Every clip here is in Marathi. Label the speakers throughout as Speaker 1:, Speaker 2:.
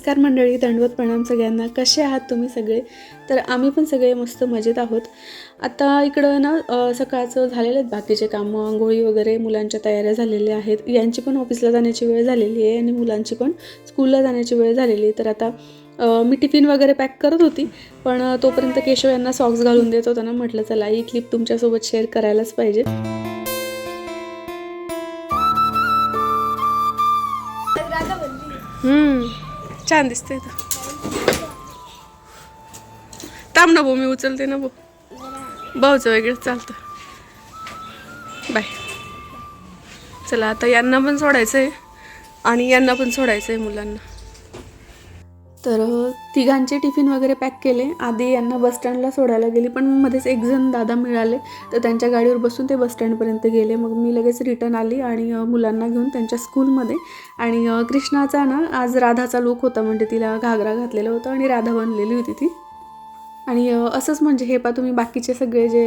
Speaker 1: नमस्कार मंडळी दंडवत प्रणाम सगळ्यांना. कसे आहात तुम्ही सगळे? तर आम्ही पण सगळे मस्त मजेत आहोत. आता इकडं ना सकाळचं झालेलं आहेत बाकीचे कामं. आंघोळी वगैरे मुलांच्या तयाऱ्या झालेल्या आहेत. यांची पण ऑफिसला जाण्याची वेळ झालेली आहे आणि मुलांची पण स्कूलला जाण्याची वेळ झालेली आहे. तर आता मी टिफिन वगैरे पॅक करत होती पण तोपर्यंत केशव यांना सॉक्स घालून देत होता ना. म्हटलं चला ही क्लिप तुमच्यासोबत शेअर करायलाच पाहिजे. हम्म. छान दिसते थांब ना भाऊ मी उचलते ना भाऊ. भाऊचं वेगळंच चालतं. बाय. चला आता यांना पण सोडायचं आहे आणि यांना पण सोडायचं आहे मुलांना. तर तिघांचे टिफिन वगैरे पॅक केले. आधी यांना बसस्टँडला सोडायला गेली पण मध्येच एक जण दादा मिळाले. तर त्यांच्या गाडीवर बसून ते बस स्टँडपर्यंत गेले. मग मी लगेच रिटर्न आली आणि मुलांना घेऊन त्यांच्या स्कूलमध्ये. आणि कृष्णाचा ना आज राधाचा लुक होता. म्हणजे तिला घागरा घातलेला होता आणि राधा बनलेली होती ती. आणि असंच म्हणजे हे पा तुम्ही बाकीचे सगळे जे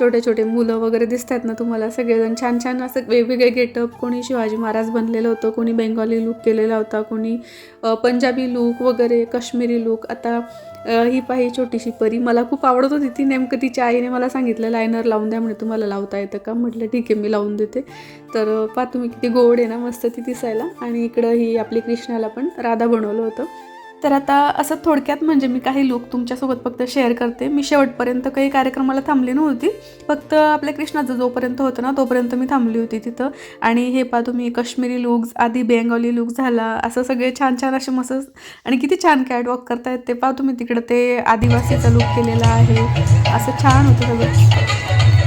Speaker 1: छोटे छोटे मुलं वगैरे दिसत आहेत ना तुम्हाला सगळेजण छान छान असं वेगवेगळे गेटअप कोणी शिवाजी महाराज बनलेलं होतं कोणी बेंगॉली लुक केलेला होता कोणी पंजाबी लुक वगैरे काश्मीरी लुक आता ही पाही छोटीशी परी. मला खूप आवडत होती ती. नेमकं तिच्या आईने मला सांगितलं लायनर लावून द्या म्हणे तुम्हाला लावता येतं का? म्हटलं ठीक आहे मी लावून देते. तर पा पहा तुम्ही किती गोड आहे ना मस्त ती दिसायला. आणि इकडं ही आपली कृष्णाला पण राधा बनवलं होतं. तर आता असं थोडक्यात म्हणजे मी काही लोक तुमच्यासोबत फक्त शेअर करते. मी शेवटपर्यंत काही कार्यक्रमाला थांबली नव्हती. फक्त आपल्या कृष्णाचं जोपर्यंत होतं ना तोपर्यंत मी थांबली होती तिथं. आणि हे पहा तुम्ही काश्मीरी लुक्स आधी बेंगॉली लुक्स झाला. असं सगळे छान छान असे मस्त आणि किती छान कॅटवॉक करतायत ते. पहा तुम्ही तिकडं ते आदिवासीचा लुक केलेला आहे. असं छान होतं सगळं.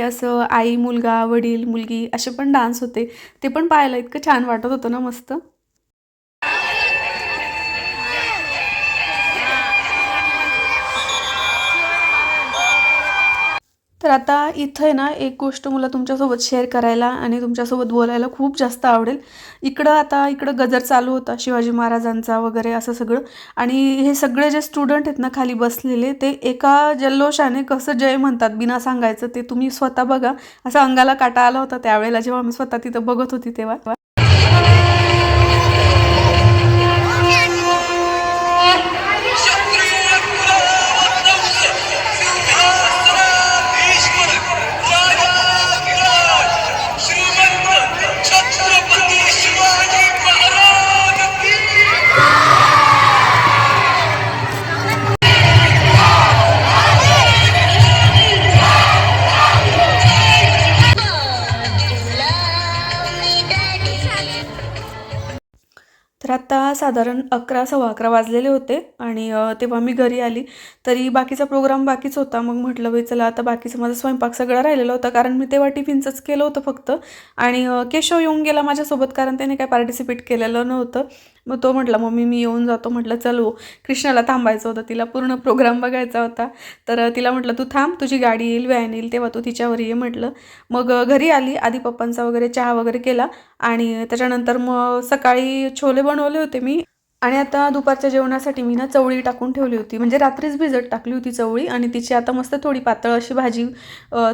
Speaker 1: असं आई मुलगा वडील मुलगी असे पण डान्स होते. ते पण पाहायला इतकं छान वाटत होतं ना मस्त. तर आता इथं आहे ना एक गोष्ट मला तुमच्यासोबत शेअर करायला आणि तुमच्यासोबत बोलायला खूप जास्त आवडेल. इकडं आता इकडं गजर चालू होता शिवाजी महाराजांचा वगैरे असं सगळं. आणि हे सगळे जे स्टुडंट आहेत ना खाली बसलेले ते एका जल्लोषाने कसं जय म्हणतात बिना सांगायचं ते तुम्ही स्वतः बघा. असं अंगाला काटा आला होता त्यावेळेला जेव्हा मी स्वतः तिथं बघत होती तेव्हा. साधारण अकरा सव्वा अकरा वाजलेले होते आणि तेव्हा मी घरी आली. तरी बाकीचा प्रोग्राम बाकीच होता. मग म्हटलं बाई चला आता बाकीचा माझा स्वयंपाक सगळा राहिलेला होता. कारण मी तेव्हा टिफिनचंच केलं होतं फक्त. आणि केशव येऊन गेला माझ्यासोबत कारण त्याने काय पार्टिसिपेट केलेलं नव्हतं. मग तो म्हटला मम्मी मी येऊन जातो. म्हटलं चलो हो. कृष्णाला थांबायचं होतं तिला पूर्ण प्रोग्राम बघायचा होता. तर तिला म्हटलं तू थांब तुझी गाडी येईल व्हॅन येईल तेव्हा तू तिच्यावर ये. म्हटलं. मग घरी आली आधी पप्पांचा वगैरे चहा वगैरे केला आणि त्याच्यानंतर मग सकाळी छोले बनवले होते मी. आणि आता दुपारच्या जेवणासाठी मी ना चवळी टाकून ठेवली होती. म्हणजे रात्रीच भिजत टाकली होती चवळी आणि तिची आता मस्त थोडी पातळ अशी भाजी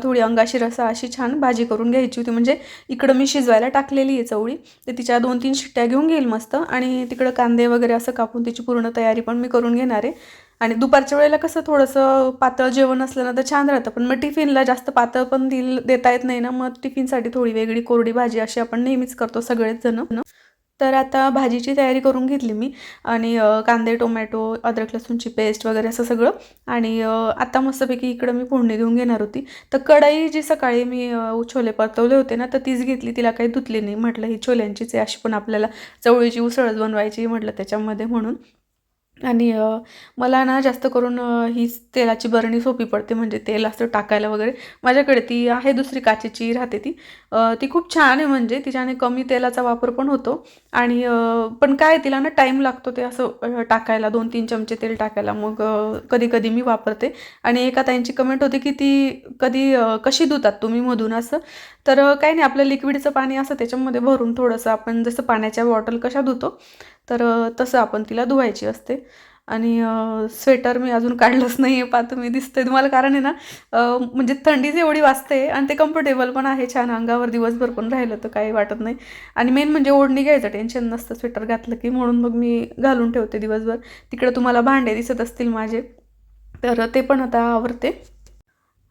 Speaker 1: थोडी अंगाशी रसा अशी छान भाजी करून घ्यायची होती. म्हणजे इकडं मी शिजवायला टाकलेली आहे चवळी. तर तिच्या दोन तीन शिट्ट्या घेऊन घेईल मस्त आणि तिकडं कांदे वगैरे असं कापून तिची पूर्ण तयारी पण मी करून घेणार आहे. आणि दुपारच्या वेळेला कसं थोडंसं पातळ जेवण असलं ना तर छान राहतं. पण मग टिफिनला जास्त पातळ पण दिल देता येत नाही ना. मग टिफिनसाठी थोडी वेगळी कोरडी भाजी अशी आपण नेहमीच करतो सगळेच जण. तर आता भाजीची तयारी करून घेतली मी आणि कांदे टोमॅटो अद्रक लसूणची पेस्ट वगैरे असं सगळं आणि आता मस्तपैकी इकडं मी फोडणी घेऊन घेणार होती. तर कढई जी सकाळी मी छोले परतवले होते ना तर तीच घेतली. तिला काही धुतली नाही. म्हटलं ही छोल्यांचीच आहे. अशी पण आपल्याला चवळीची उसळच बनवायची म्हटलं त्याच्यामध्ये म्हणून. आणि मला ना जास्त करून हीच तेलाची बरणी सोपी पडते. म्हणजे तेल असं टाकायला वगैरे. माझ्याकडे ती आहे दुसरी काचेची राहते ती. ती खूप छान आहे म्हणजे. तिच्याने कमी तेलाचा वापर पण होतो. आणि पण काय तिला ना टाईम लागतो ते असं टाकायला. दोन तीन चमचे तेल टाकायला. मग कधी कधी मी वापरते. आणि एका ताईंची कमेंट होती की ती कधी कशी धुतात तुम्ही मधून असं. तर काही नाही. आपलं लिक्विडचं पाणी असं त्याच्यामध्ये भरून थोडंसं आपण जसं पाण्याच्या बॉटल कशा धुतो तर तसं आपण तिला धुवायची असते. आणि स्वेटर मी अजून काढलंच नाही आहे पा तुम्ही दिसतंय. तुम्हाला कारण आहे ना म्हणजे थंडीच एवढी वाजते आणि ते कम्फर्टेबल पण आहे. छान अंगावर दिवसभर पण राहिलं तर काही वाटत नाही. आणि मेन म्हणजे ओढणी घ्यायचं. टेन्शन नसतं. स्वेटर घातलं की म्हणून मग मी घालून ठेवते दिवसभर. तिकडे तुम्हाला भांडे दिसत असतील माझे. तर ते पण आता आवडते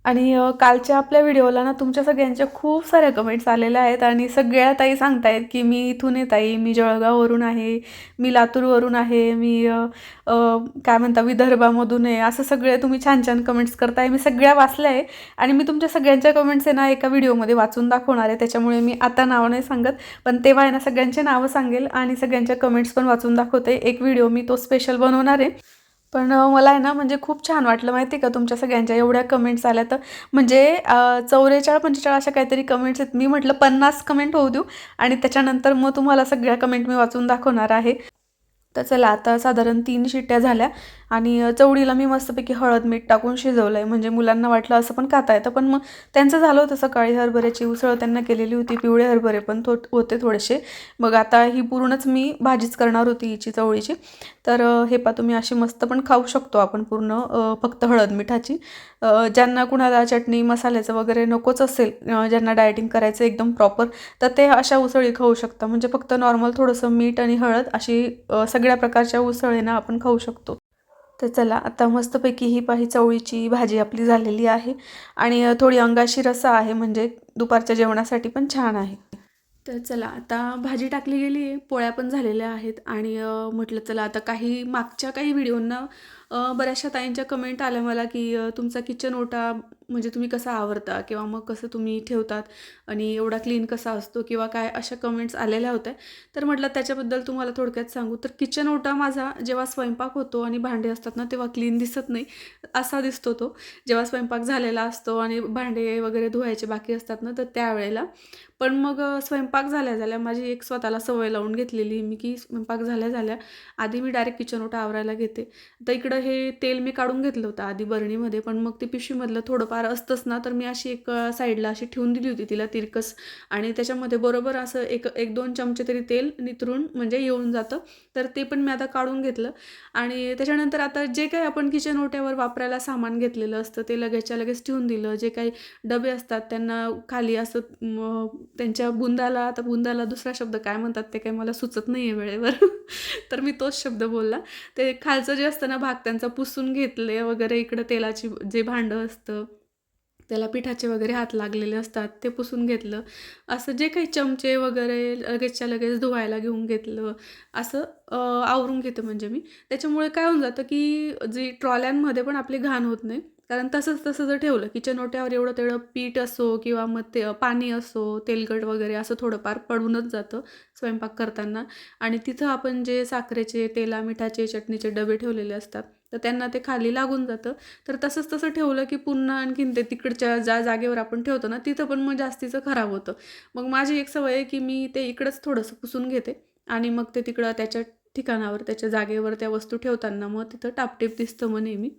Speaker 1: आणि कालच्या आपल्या व्हिडिओला ना तुमच्या सगळ्यांच्या खूप साऱ्या कमेंट्स आलेल्या आहेत आणि सगळ्या ताई सांगतायत की मी इथून आहे ताई मी जळगाववरून आहे मी लातूरवरून आहे मी काय म्हणता विदर्भामधून आहे असं सगळे तुम्ही छान छान कमेंट्स करताय. मी सगळ्या वाचल्या आहे आणि मी तुमच्या सगळ्यांच्या कमेंट्स आहे ना एका व्हिडिओमध्ये वाचून दाखवणार आहे. त्याच्यामुळे मी आता नाव नाही सांगत पण तेव्हा आहे ना सगळ्यांचे नावं सांगेल आणि सगळ्यांच्या कमेंट्स पण वाचून दाखवते. एक व्हिडिओ मी तो स्पेशल बनवणार आहे. पण मला आहे ना म्हणजे खूप छान वाटलं. माहिती आहे का तुमच्या सगळ्यांच्या एवढ्या कमेंट्स आल्या तर? म्हणजे चौवेचाळ पंचेचाळ अशा काहीतरी कमेंट्स आहेत. मी म्हटलं पन्नास कमेंट होऊ देऊ. आणि त्याच्यानंतर मग तुम्हाला सगळ्या कमेंट मी वाचून दाखवणार आहे. तर चला आता साधारण तीन शिट्ट्या झाल्या. आणि चवडीला मी मस्तपैकी हळद मीठ टाकून शिजवलं आहे म्हणजे मुलांना वाटलं असं पण खाता येतं पण मग त्यांचं झालं होतं सकाळी हरभऱ्याची उसळ. त्यांना केलेली होती पिवळे हरभरे पण थो होते थोडेसे. मग आता ही पूर्णच मी भाजीच करणार होती हिची चवळीची. तर हे पा तुम्ही अशी मस्त पण खाऊ शकतो आपण पूर्ण फक्त हळद मिठाची. ज्यांना कुणाला चटणी मसाल्याचं वगैरे नकोच असेल ज्यांना डायटिंग करायचं एकदम प्रॉपर तर ते अशा उसळी खाऊ शकता. म्हणजे फक्त नॉर्मल थोडंसं मीठ आणि हळद अशी सगळी वेगवेगळ्या प्रकारच्या उसळी आपण खाऊ शकतो. तर चला आता मस्तपैकी ही पाही चवळीची भाजी आपली झालेली आहे. आणि थोडी अंगाशी रसा आहे म्हणजे दुपारच्या जेवणासाठी पण छान आहे. तर चला आता भाजी टाकली गेली आहे पोळ्या पण झालेल्या आहेत. आणि म्हटलं चला आता काही मागच्या काही व्हिडिओंना बऱ्याचशा ताईंच्या कमेंट आल्या मला की तुमचा किचन ओटा म्हणजे तुम्ही कसा आवरता किंवा मग कसं तुम्ही ठेवतात आणि एवढा क्लीन कसा असतो किंवा काय अशा कमेंट्स आलेल्या होत्या. तर म्हटलं त्याच्याबद्दल तुम्हाला थोडक्यात सांगू. तर किचन ओटा माझा जेव्हा स्वयंपाक होतो आणि भांडे असतात ना तेव्हा क्लीन दिसत नाही असा दिसतो तो. जेव्हा स्वयंपाक झालेला असतो आणि भांडे वगैरे धुवायचे बाकी असतात ना तर त्यावेळेला. पण मग स्वयंपाक झाल्या झाल्या माझी एक स्वतःला सवय लावून घेतलेली मी की स्वयंपाक झाल्या झाल्या आधी मी डायरेक्ट किचन ओटा आवरायला घेते. तर इकडं हे तेल मी काढून घेतलं होतं आधी बरणीमध्ये पण मग ते पिशवीमधलं थोडंफार असतंच ना तर मी अशी एक साईडला अशी ठेवून दिली होती तिला तिरकस. आणि त्याच्यामध्ये बरोबर असं एक एक दोन चमचे तरी तेल नितरून म्हणजे येऊन जातं. तर ते पण मी आता काढून घेतलं. आणि त्याच्यानंतर आता जे काही आपण किचन ओट्यावर वापरायला सामान घेतलेलं असतं ते लगेचच्या लगेच ठेवून दिलं. जे काही डबे असतात त्यांना खाली असं त्यांच्या बुंदाला आता बुंदाला दुसरा शब्द काय म्हणतात ते काही मला सुचत नाही आहे वेळेवर. तर मी तोच शब्द बोलला. ते खालचं जे असतं ना भाग त्यांचा पुसून घेतले वगैरे इकडं तेलाची जे भांडं असतं त्याला पिठाचे वगैरे हात लागलेले असतात ते पुसून घेतलं. असं जे काही चमचे वगैरे लगेचच्या लगेच धुवायला घेऊन घेतलं असं आवरून घेते म्हणजे मी. त्याच्यामुळे काय होऊन जातं की जी ट्रॉल्यांमध्ये पण आपली घाण होत नाही. कारण तसंच तसं जर ठेवलं किचन ओट्यावर एवढं तेवढं पीठ असो किंवा मग ते पाणी असो तेलकट वगैरे असं थोडंफार पडूनच जातं स्वयंपाक करताना. आणि तिथं आपण जे साखरेचे तेला मिठाचे चटणीचे डबे ठेवलेले असतात तर त्यांना ते खाली लागून जातं. तर तसंच तसं ठेवलं की पुन्हा आणखीन ते तिकडच्या ज्या जागेवर आपण ठेवतो ना तिथं पण मग जास्तीचं खराब होतं. मग माझी एक सवय आहे की मी ते इकडंच थोडंसं पुसून घेते आणि मग ते तिकडं त्याच्या ठिकाणावर त्याच्या जागेवर त्या वस्तू ठेवताना मग तिथं टापटीप दिसतं मग नेहमी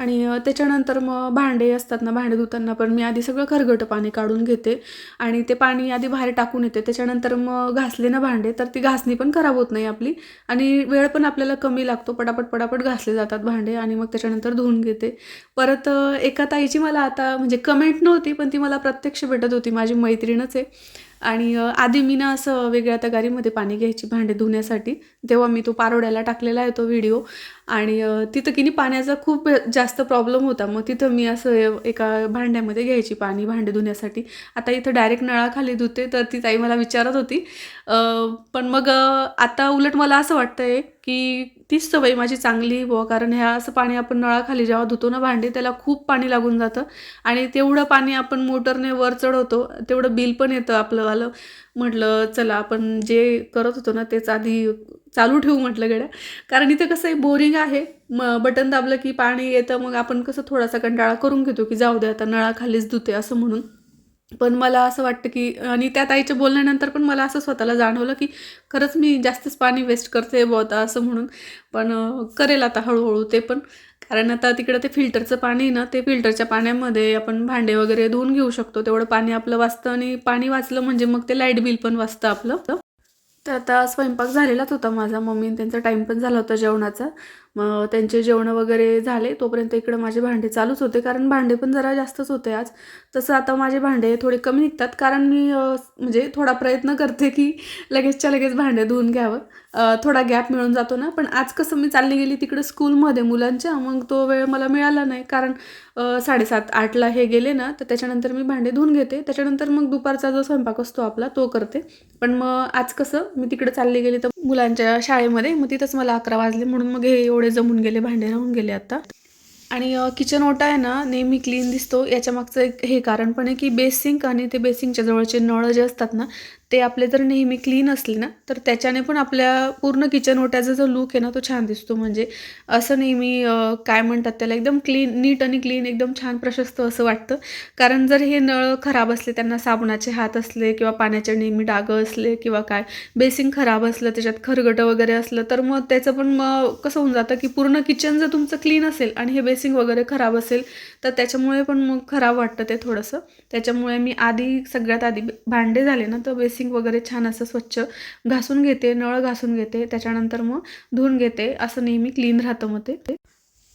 Speaker 1: आणि त्याच्यानंतर मग भांडे असतात ना भांडे धुताना पण मी आधी सगळं खरगटं पाणी काढून घेते आणि ते पाणी आधी बाहेर टाकून येते. त्याच्यानंतर मग घासले ना भांडे तर ती घासणी पण खराब होत नाही आपली आणि वेळ पण आपल्याला कमी लागतो. पटापट पटापट घासले जातात भांडे आणि मग त्याच्यानंतर धुवून घेते. परत एका ताईची मला आता म्हणजे कमेंट नव्हती पण ती मला प्रत्यक्ष भेटत होती माझी मैत्रीणच आहे. आणि आधी मी ना असं वेगळ्या तगारीमध्ये पाणी घ्यायची भांडे धुण्यासाठी. तेव्हा मी तो पारोड्याला टाकलेला आहे तो व्हिडिओ आणि तिथं की नाही पाण्याचा खूप जास्त प्रॉब्लेम होता. मग तिथं मी असं एका भांड्यामध्ये घ्यायची पाणी भांडे धुण्यासाठी. आता इथं डायरेक्ट नळाखाली धुते तर ती ताई मला विचारत होती. पण मग आता उलट मला असं वाटतं आहे की तीच सवय माझी चांगली बुवा कारण ह्या असं पाणी आपण नळाखाली जेव्हा धुतो ना भांडे त्याला खूप पाणी लागून जातं. आणि तेवढं पाणी आपण मोटरने वर चढवतो तेवढं बिल पण येतं आपलंवालं म्हटलं चला आपण जे करत होतो ना तेच आधी चालू ठेवू म्हटलं गड्या. कारण इथं कसं आहे बोरिंग आहे. म बटन दाबलं की पाणी येतं मग आपण कसं थोडासा कंटाळा करून घेतो की जाऊ दे आता नळाखालीच धुते असं म्हणून. पण मला असं वाटतं की आणि त्या ताईच्या बोलण्यानंतर पण मला असं स्वतःला जाणवलं की खरंच मी जास्तच पाणी वेस्ट करते बुवा असं म्हणून. पण करेल आता हळूहळू ते पण. कारण आता तिकडं ते फिल्टरचं पाणी आहे ना ते फिल्टरच्या पाण्यामध्ये आपण भांडे वगैरे धुवून घेऊ शकतो. तेवढं पाणी आपलं वाचतं आणि पाणी वाचलं म्हणजे मग ते लाइट बिल पण वाचतं आपलं. तर आता स्वयंपाक झालेलाच होता माझा. मम्मी त्यांचा टाईम पण झाला होता जेवणाचा. मग त्यांचे जेवणं वगैरे झाले तोपर्यंत इकडं माझे भांडे चालूच होते. कारण भांडे पण जरा जास्तच होते आज. तसं आता माझे भांडे थोडे कमी निघतात. कारण मी म्हणजे थोडा प्रयत्न करते की लगेचच्या लगेच भांडे धुवून घ्यावं. थोडा गॅप मिळून जातो ना. पण आज कसं मी चालली गेली तिकडं स्कूलमध्ये मुलांच्या. मग तो वेळ मला मिळाला नाही. कारण साडेसात आठला हे गेले ना तर त्याच्यानंतर मी भांडे धुवून घेते. त्याच्यानंतर मग दुपारचा जो स्वयंपाक असतो आपला तो करते. पण मग आज कसं मी तिकडे चालली गेली तर मुलांच्या शाळेमध्ये मग तिथंच मला अकरा वाजले. म्हणून मग हे एवढे जमून गेले भांडे राहून गेले आता. आणि किचन ओटा आहे ना नेहमी क्लीन दिसतो. याच्या मागचं एक हे कारण पण आहे की बेसिंक आणि ते बेसिंगच्या जवळचे नळ जे असतात ना ते आपले जर नेहमी क्लीन असले ना तर त्याच्याने पण आपल्या पूर्ण किचन ओट्याचा जो लुक आहे ना तो छान दिसतो. म्हणजे असं नेहमी काय म्हणतात त्याला एकदम क्लीन नीट आणि क्लीन एकदम छान प्रशस्त असं वाटतं. कारण जर हे नळ खराब असले त्यांना साबणाचे हात असले किंवा पाण्याचे नेहमी डागं असले किंवा काय बेसिंग खराब असलं त्याच्यात खरगटं वगैरे असलं तर मग त्याचं पण मग कसं होऊन जातं की पूर्ण किचन जर तुमचं क्लीन असेल आणि हे बेसिंग वगैरे खराब असेल तर त्याच्यामुळे पण मग खराब वाटतं ते थोडंसं. त्याच्यामुळे मी आधी सगळ्यात आधी भांडे झाले ना तर बेसिंग वगैरे छान असं स्वच्छ घासून घेते नळ घासून घेते त्याच्यानंतर मग धुवून घेते असं नेहमी क्लीन राहतं मग ते.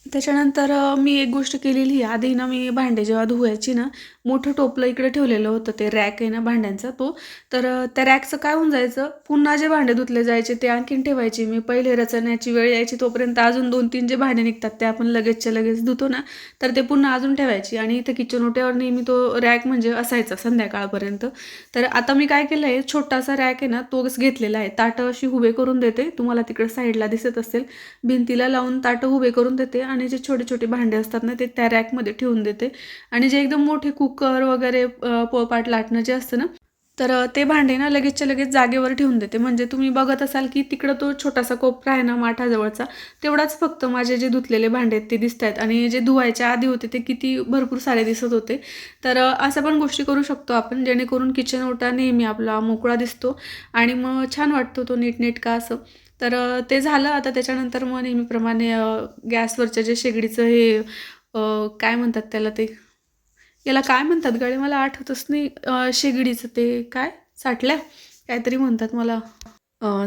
Speaker 1: त्याच्यानंतर मी एक गोष्ट केलेली आहे. आधी ना मी भांडे जेव्हा धुवायची ना मोठं टोपलं इकडे ठेवलेलं होतं ते रॅक आहे ना भांड्यांचा तो. तर त्या रॅकचं काय होऊन जायचं पुन्हा जे भांडे धुतले जायचे ते आणखीन ठेवायची. मी पहिले रचण्याची वेळ यायची तोपर्यंत अजून दोन तीन जे भांडे निघतात ते आपण लगेचच्या लगेच धुतो ना तर ते पुन्हा अजून ठेवायची. आणि इथं किचन ओट्यावर नेहमी तो रॅक म्हणजे असायचा संध्याकाळपर्यंत. तर आता मी काय केलं आहे छोटासा रॅक आहे ना तोच घेतलेला आहे. ताटं अशी उभे करून देते. तुम्हाला तिकडे साईडला दिसत असेल भिंतीला लावून ताटं उभे करून देते. आणि जे छोटे छोटे भांडे असतात ना ते त्या रॅकमध्ये ठेवून देते. आणि जे एकदम मोठे कुकर वगैरे पोळपाट लाटणं जे असतं ना तर ते भांडे ना लगेचच्या लगेच जागेवर ठेवून देते. म्हणजे तुम्ही बघत असाल की तिकडं तो छोटासा कोपरा आहे ना माठाजवळचा तेवढाच फक्त माझे जे धुतलेले भांडे आहेत ते दिसत आहेत आणि जे धुवायच्या आधी होते ते किती भरपूर सारे दिसत होते. तर असं पण गोष्टी करू शकतो आपण जेणेकरून किचन ओटा नेहमी आपला मोकळा दिसतो आणि मग छान वाटतो तो नीटनेटका असं. तर ते झालं. आता त्याच्यानंतर मग नेहमीप्रमाणे गॅसवरच्या जे शेगडीचं हे काय म्हणतात त्याला ते? याला काय म्हणतात गळे मला आठवतच नाही शेगडीचं ते काय? साठल्या? काहीतरी म्हणतात मला.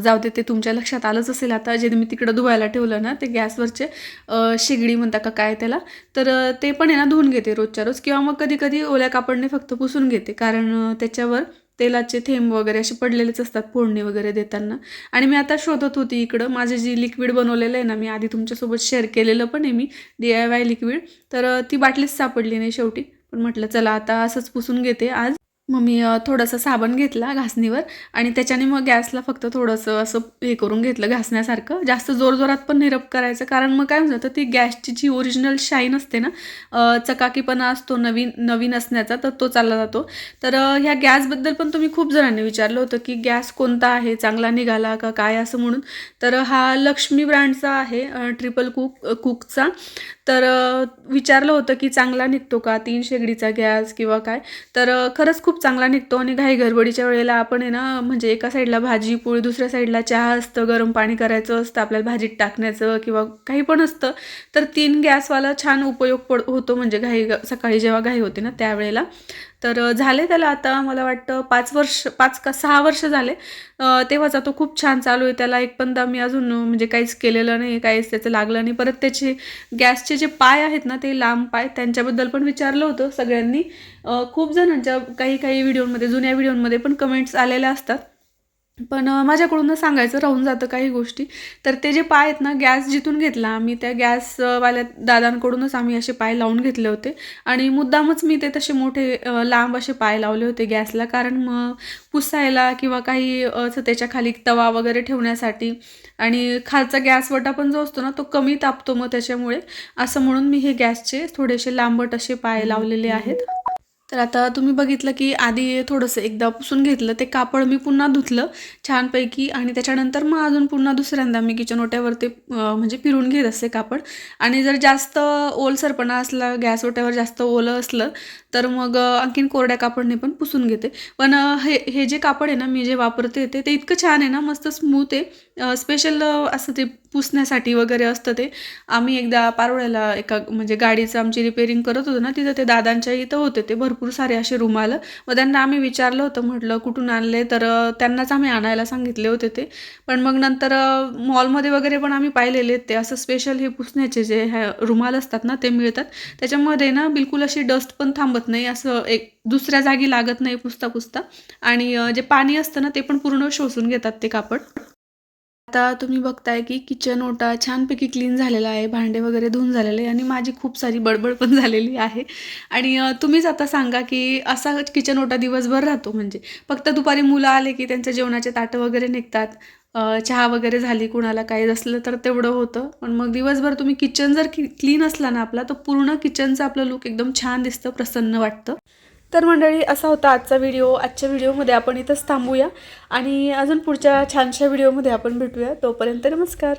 Speaker 1: जाऊ दे ते तुमच्या लक्षात आलंच असेल आता. जे मी तिकडं धुवायला ठेवलं ना ते गॅसवरचे शेगडी म्हणता का काय त्याला? तर ते पण आहे ना धुवून घेते रोजच्या रोज. किंवा मग कधी कधी ओल्या कापडने फक्त पुसून घेते. कारण त्याच्यावर तेलाचे थेंब वगैरे असे पडलेलेच असतात फोडणी वगैरे देताना. आणि मी आता शोधत होती इकडं. माझे जी लिक्विड बनवलेलं आहे ना मी आधी तुमच्यासोबत शेअर केलेलं पण आहे मी डी आय वाय लिक्विड तर ती बाटलीच सापडली नाही शेवटी. पण म्हटलं चला आता असंच पुसून घेते आज. मग मी थोडंसं साबण घेतला घासणीवर आणि त्याच्याने मग गॅसला फक्त थोडंसं असं हे करून घेतलं घासण्यासारखं. जास्त जोरजोरात पण निरप करायचं. कारण मग काय होतं ती गॅसची जी ओरिजिनल शाईन असते ना चकाकीपणा असतो नवीन नवीन असण्याचा तर तो चालला जातो. तर ह्या गॅसबद्दल पण तुम्ही खूप जणांनी विचारलं होतं की गॅस कोणता आहे चांगला निघाला का काय असं म्हणून. तर हा लक्ष्मी ब्रँडचा आहे ट्रिपल कुक कुकचा. तर विचारलं होतं की चांगला निघतो का? तीन शेगडीचा गॅस किंवा काय? तर खरंच खूप चांगला निघतो आणि घाई घरबडीच्या वेळेला आपण आहे ना म्हणजे एका साईडला भाजी पोळी दुसऱ्या साईडला चहा असतं गरम पाणी करायचं असतं आपल्याला भाजीत टाकण्याचं किंवा काही पण असतं. तर तीन गॅसवाला छान उपयोग पड होतो म्हणजे घाई सकाळी जेव्हा घाई होते ना त्यावेळेला. तर झाले त्याला आता मला वाटतं पाच वर्ष पाच का सहा वर्ष झाले. तेव्हाच तेव्हाचा तो खूप छान चालू आहे. त्याला एक पण मी अजून म्हणजे काहीच केलेलं नाही काहीच त्याचं लागलं नाही. परत त्याचे गॅसचे जे पाय आहेत ना ते लांब पाय त्यांच्याबद्दल पण विचारलं होतं सगळ्यांनी. खूप जणांच्या काही काही व्हिडिओमध्ये जुन्या व्हिडिओमध्ये पण कमेंट्स आलेल्या असतात. पण माझ्याकडून माझ्याकडूनच सांगायचं राहून जातं काही गोष्टी. तर ते जे पाय आहेत ना गॅस जिथून घेतला आम्ही त्या गॅसवाल्या दादांकडूनच आम्ही असे पाय लावून घेतले होते. आणि मुद्दामच मी ते तसे मोठे लांब असे पाय लावले होते गॅसला. कारण मग पुसायला किंवा काही असं त्याच्याखाली तवा वगैरे ठेवण्यासाठी आणि खालचा गॅसवटा पण जो असतो ना तो कमी तापतो मग त्याच्यामुळे. असं म्हणून मी हे गॅसचे थोडेसे लांबट असे पाय लावलेले आहेत. तर आता तुम्ही बघितलं की आधी थोडंसं एकदा पुसून घेतलं ते कापड मी पुन्हा धुतलं छानपैकी आणि त्याच्यानंतर मग अजून पुन्हा दुसऱ्यांदा मी किचन ओट्यावरती म्हणजे फिरून घेत असते कापड. आणि जर जास्त ओलसरपणा असला गॅस ओट्यावर जास्त ओलं असलं तर मग आणखीन कोरड्या कापडने पण पुसून घेते. पण हे हे जे कापड आहे ना मी जे वापरते ते ते इतकं छान आहे ना मस्त स्मूथ आहे. स्पेशल असं ते पुसण्यासाठी वगैरे असतं ते. आम्ही एकदा पारोळ्याला एका म्हणजे गाडीचं आमची रिपेरिंग करत होतो ना तिथं ते दादांच्या इथं होते ते भरपूर सारे असे रुमाल मग त्यांना आम्ही विचारलं होतं म्हटलं कुठून आणले तर त्यांनाच आम्ही आणायला सांगितले होते ते. पण मग नंतर मॉलमध्ये वगैरे पण आम्ही पाहिलेले आहेत ते असं स्पेशल हे पुसण्याचे जे ह्या रुमाल असतात ना ते मिळतात. त्याच्यामध्ये ना बिलकुल अशी डस्ट पण थांबत नाही असं एक दुसऱ्या जागी लागत नाही पुसता पुसता आणि जे पाणी असतं ना ते पण पूर्ण शोषून घेतात ते कापड. आता तुम्ही बघताय की किचन ओटा छानपैकी क्लीन झालेला आहे भांडे वगैरे धुवून झालेले आहे आणि माझी खूप सारी बडबड पण झालेली आहे. आणि तुम्हीच आता सांगा की असा किचन ओटा दिवसभर राहतो म्हणजे? फक्त दुपारी मुलं आले की त्यांच्या जेवणाचे ताटं वगैरे निघतात चहा वगैरे झाली कुणाला काही असलं तर तेवढं होतं. पण मग दिवसभर तुम्ही किचन जर क्लीन असला ना आपला तर पूर्ण किचनचा आपलं लुक एकदम छान दिसतं प्रसन्न वाटतं. तर मंडळी असा होता आजचा व्हिडिओ. आजच्या व्हिडिओमध्ये आपण इथंच थांबूया आणि अजून पुढच्या छानशा व्हिडिओमध्ये आपण भेटूया. तोपर्यंत नमस्कार.